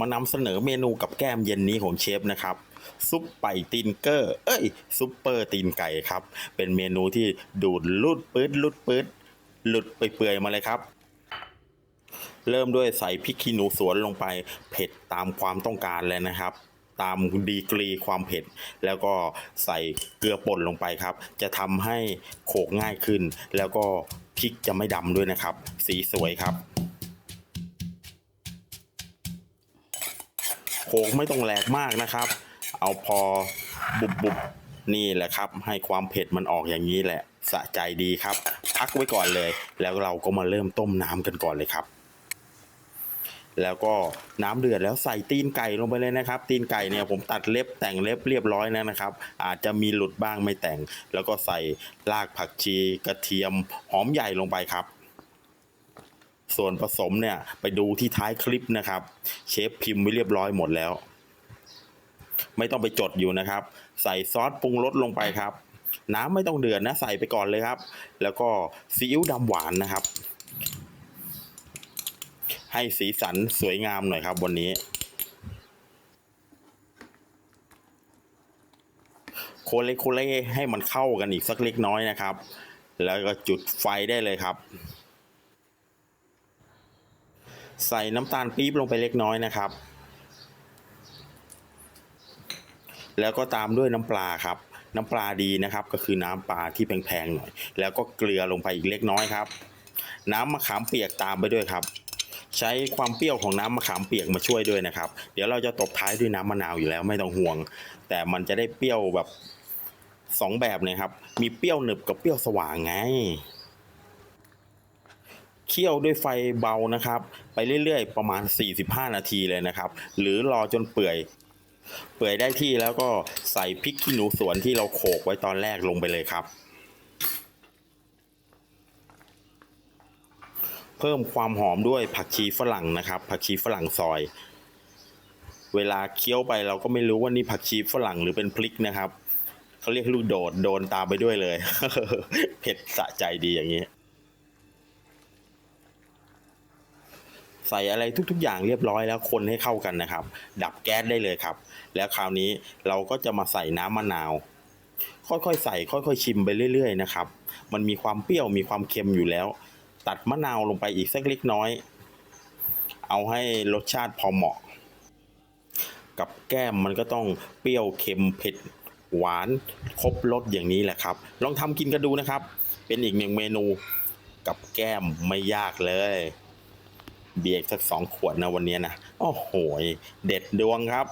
มานำเสนอเมนูกับแก้มเย็นนี้ของเชฟนะครับ ซุปไป่ตีนเกอร์ เอ้ย ซุปเปอร์ตีนไก่ครับ เป็นเมนูที่ดูดลุดปื๊ดลุดปื๊ดหลุดไปเปื่อยมาเลยครับ เริ่มด้วยใส่พริกขี้หนูสวนลงไป เผ็ดตามความต้องการเลยนะครับ ตามดีกรีความเผ็ด แล้วก็ใส่เกลือป่นลงไปครับ จะทำให้โขกง่ายขึ้น แล้วก็พริกจะไม่ดำด้วยนะครับ สีสวยครับ โขลกไม่ต้องแหลกมากนะครับ เอาพอบุบบุบนี่แหละครับ ให้ความเผ็ดมันออกอย่างนี้แหละ สะใจดีครับ พักไว้ก่อนเลย แล้วเราก็มาเริ่มต้มน้ำกันก่อนเลยครับ แล้วก็น้ำเดือดแล้วใส่ตีนไก่ลงไปเลยนะครับ ตีนไก่เนี่ยผมตัดเล็บแต่งเล็บเรียบร้อยแล้วนะครับ อาจจะมีหลุดบ้างไม่แต่ง แล้วก็ใส่รากผักชีกระเทียมหอมใหญ่ลงไปครับ ส่วนผสมเนี่ยไปดูที่ท้ายคลิปนะครับ เชฟพิมพ์ไว้เรียบร้อยหมดแล้ว ไม่ต้องไปจดอยู่นะครับ ใส่ซอสปรุงรสลงไปครับ น้ำไม่ต้องเดือดนะใส่ไปก่อนเลยครับ แล้วก็ซีอิ๊วดำหวานนะครับ ให้สีสันสวยงามหน่อยครับ วันนี้ โคเลโคเลให้มันเข้ากันอีกสักเล็กน้อยนะครับ แล้วก็จุดไฟได้เลยครับ ใส่น้ำตาลปี๊บลงไปเล็กน้อยนะครับ แล้วก็ตามด้วยน้ำปลาครับ น้ำปลาดีนะครับ ก็คือน้ำปลาที่แพงๆหน่อย แล้วก็เกลือลงไปอีกเล็กน้อยครับ น้ำมะขามเปียกตามไปด้วยครับ ใช้ความเปรี้ยวของน้ำมะขามเปียกมาช่วยด้วยนะครับ เดี๋ยวเราจะตบท้ายด้วยน้ำมะนาวอยู่แล้วไม่ต้องห่วง แต่มันจะได้เปรี้ยวแบบสองแบบเลยครับ มีเปรี้ยวหนึบกับเปรี้ยวสว่างไง คี่ยวด้วยไฟเบานะครับ ไปเรื่อยๆ ประมาณ 45 นาทีเลยนะครับ หรือรอจนเปื่อย เปื่อยได้ที่แล้วก็ใส่พริกขี้หนูสวนที่เราโขกไว้ตอนแรกลงไปเลยครับ เพิ่มความหอมด้วยผักชีฝรั่งนะครับ ผักชีฝรั่งซอย เวลาเคี้ยวไปเราก็ไม่รู้ว่านี่ผักชีฝรั่งหรือเป็นพริกนะครับเขาเรียกลูกโดดโดนตามไปด้วยเลย เผ็ดสะใจดีอย่างนี้ ใส่อะไรทุกๆ อย่างเรียบร้อยแล้วคนให้เข้ากันนะครับ ดับแก๊สได้เลยครับ แล้วคราวนี้เราก็จะมาใส่น้ำมะนาว ค่อยๆใส่ค่อยๆชิมไปเรื่อย ๆ นะครับ มันมีความเปรี้ยวมีความเค็มอยู่แล้ว ตัดมะนาวลงไปอีกสักเล็กน้อย เอาให้รสชาติพอเหมาะ กับแก้มมันก็ต้องเปรี้ยวเค็มเผ็ดหวานครบรสอย่างนี้แหละครับ ลองทำกินกันดูนะครับ เป็นอีกหนึ่งเมนูกับแก้มไม่ยากเลย เบียร์อีกสักสองขวดนะวันนี้นะ โอ้โห เด็ดดวงครับ